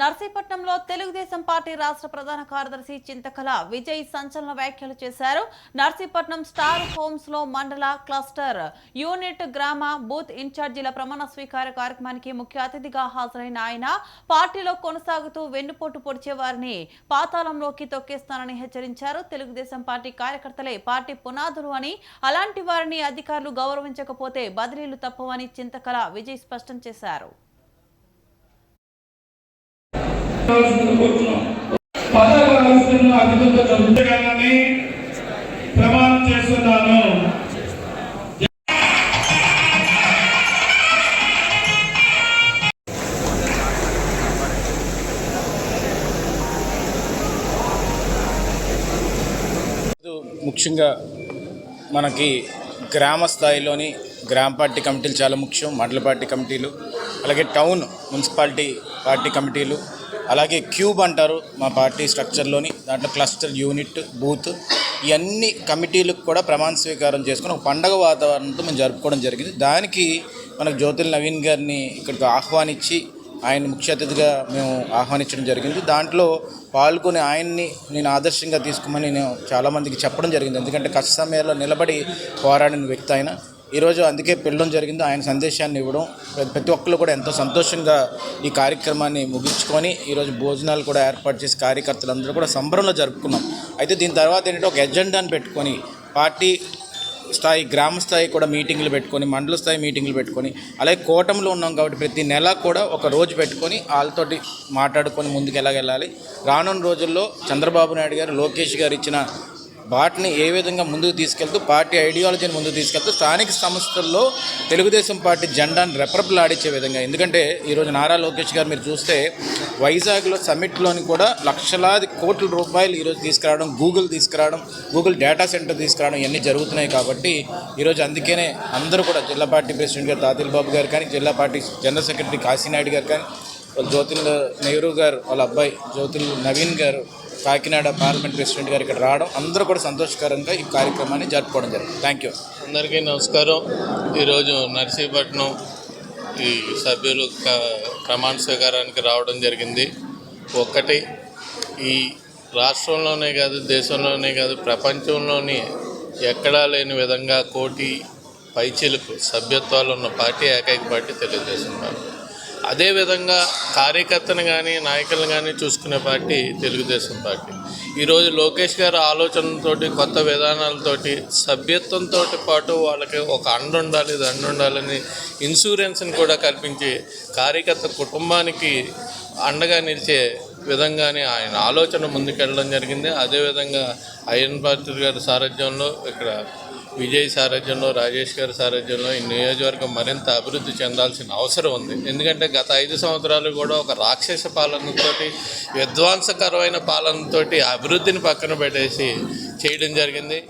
నర్సీపట్నంలో Telugu Desam party రాష్ట్ర ప్రధాన కార్యదర్శి చింతకళ విజయ్ సంచలన వ్యాఖ్యలు చేశారు. నర్సీపట్నం స్టార్ హోమ్స్లో మండల క్లస్టర్ యూనిట్ గ్రామ బూత్ ఇన్ఛార్జీల ప్రమాణ స్వీకార కార్యక్రమానికి ముఖ్య అతిథిగా హాజరైన ఆయన పార్టీలో కొనసాగుతూ వెన్నుపోటు పొడిచే వారిని పాతాళంలోకి తొక్కేస్తానని హెచ్చరించారు. తెలుగుదేశం పార్టీ కార్యకర్తలే పార్టీ పునాదులు అని అలాంటి వారిని అధికారులు గౌరవించకపోతే బదిలీలు తప్పవని చింతకళ విజయ్ స్పష్టం చేశారు. ప్రమాణం చేస్తున్నాను. ముఖ్యంగా మనకి గ్రామ స్థాయిలోని గ్రామ పార్టీ కమిటీలు చాలా ముఖ్యం మండల పార్టీ కమిటీలు అలాగే టౌన్ మున్సిపాలిటీ పార్టీ కమిటీలు అలాగే క్యూబ్ అంటారు మా పార్టీ స్ట్రక్చర్లోని దాంట్లో క్లస్టర్ యూనిట్ బూత్ ఇవన్నీ కమిటీలకు కూడా ప్రమాణ స్వీకారం చేసుకుని ఒక పండగ వాతావరణంతో మేము జరుపుకోవడం జరిగింది. దానికి మనకు జ్యోతిల్ నవీన్ గారిని ఇక్కడికి ఆహ్వానించి ఆయన ముఖ్య అతిథిగా మేము ఆహ్వానించడం జరిగింది. దాంట్లో పాల్గొని ఆయన్ని నేను ఆదర్శంగా తీసుకోమని నేను చాలామందికి చెప్పడం జరిగింది. ఎందుకంటే కష్ట సమయాల్లో నిలబడి పోరాడిన వ్యక్తి ఆయన. ఈరోజు అందుకే పెళ్ళడం జరిగింది. ఆయన సందేశాన్ని ఇవ్వడం ప్రతి- ఒక్కరు కూడా ఎంతో సంతోషంగా ఈ కార్యక్రమాన్ని ముగించుకొని ఈరోజు భోజనాలు కూడా ఏర్పాటు చేసి కార్యకర్తలందరూ కూడా సంబరంలో జరుపుకున్నాం. అయితే దీని తర్వాత ఏంటంటే ఒక ఎజెండాను పెట్టుకొని పార్టీ స్థాయి గ్రామ స్థాయి కూడా మీటింగ్లు పెట్టుకొని మండల స్థాయి మీటింగ్లు పెట్టుకొని అలాగే కూటమిలో ఉన్నాం కాబట్టి ప్రతి నెల కూడా ఒక రోజు పెట్టుకొని వాళ్ళతోటి మాట్లాడుకొని ముందుకు ఎలాగెళ్ళాలి. రానున్న రోజుల్లో చంద్రబాబు నాయుడు గారు లోకేష్ గారు ఇచ్చిన బాట్ని ఏ విధంగా ముందుకు తీసుకెళ్తూ పార్టీ ఐడియాలజీని ముందుకు తీసుకెళ్తూ స్థానిక సంస్థల్లో తెలుగుదేశం పార్టీ జెండాను రెపరెపలాడించే విధంగా. ఎందుకంటే ఈరోజు నారా లోకేష్ గారు మీరు చూస్తే వైజాగ్లో సమ్మిట్లోని కూడా లక్షలాది కోట్ల రూపాయలు ఈరోజు తీసుకురావడం గూగుల్ తీసుకురావడం గూగుల్ డేటా సెంటర్ తీసుకురావడం ఇవన్నీ జరుగుతున్నాయి కాబట్టి ఈరోజు అందుకనే అందరూ కూడా జిల్లా పార్టీ ప్రెసిడెంట్ గారు తాతిల్ బాబు గారు కానీ జిల్లా పార్టీ జనరల్ సెక్రటరీ కాశీనాయుడు గారు కానీ వాళ్ళు జ్యోతిల్ నెహ్రూ గారు వాళ్ళ అబ్బాయి జ్యోతిల్ నవీన్ గారు కాకినాడ పార్లమెంట్ ప్రెసిడెంట్ గారు ఇక్కడ రావడం అందరూ కూడా సంతోషకరంగా ఈ కార్యక్రమాన్ని జరుపుకోవడం జరిగింది. థ్యాంక్ యూ అందరికీ నమస్కారం. ఈరోజు నర్సీపట్నం ఈ సభ్యులు క- ప్రమాణ స్వీకారానికి రావడం జరిగింది. ఒక్కటి ఈ రాష్ట్రంలోనే కాదు దేశంలోనే కాదు ప్రపంచంలోని ఎక్కడా లేని విధంగా కోటి పైచీలకు సభ్యత్వాలు ఉన్న పార్టీ ఏకైక పార్టీ తెలుగుదేశం పార్టీ. అదేవిధంగా కార్యకర్తను కానీ నాయకులను కానీ చూసుకునే పార్టీ తెలుగుదేశం పార్టీ. ఈరోజు లోకేష్ గారు ఆలోచనలతోటి కొత్త విధానాలతోటి సభ్యత్వంతో పాటు వాళ్ళకి ఒక అండ ఉండాలి దండ ఉండాలని ఇన్సూరెన్స్ని కూడా కల్పించి కార్యకర్త కుటుంబానికి అండగా నిలిచే విధంగానే ఆయన ఆలోచన ముందుకెళ్ళడం జరిగింది. అదేవిధంగా అయ్యన్ పాత్రి గారి సారథ్యంలో ఇక్కడ విజయ్ సారథ్యంలో రాజేష్ గారి సారథ్యంలో ఈ నియోజకవర్గం మరింత అభివృద్ధి చెందాల్సిన అవసరం ఉంది. ఎందుకంటే గత ఐదు సంవత్సరాలు కూడా ఒక రాక్షస పాలనతోటి విధ్వంసకరమైన పాలనతోటి అభివృద్ధిని పక్కన పెట్టేసి చేయడం జరిగింది.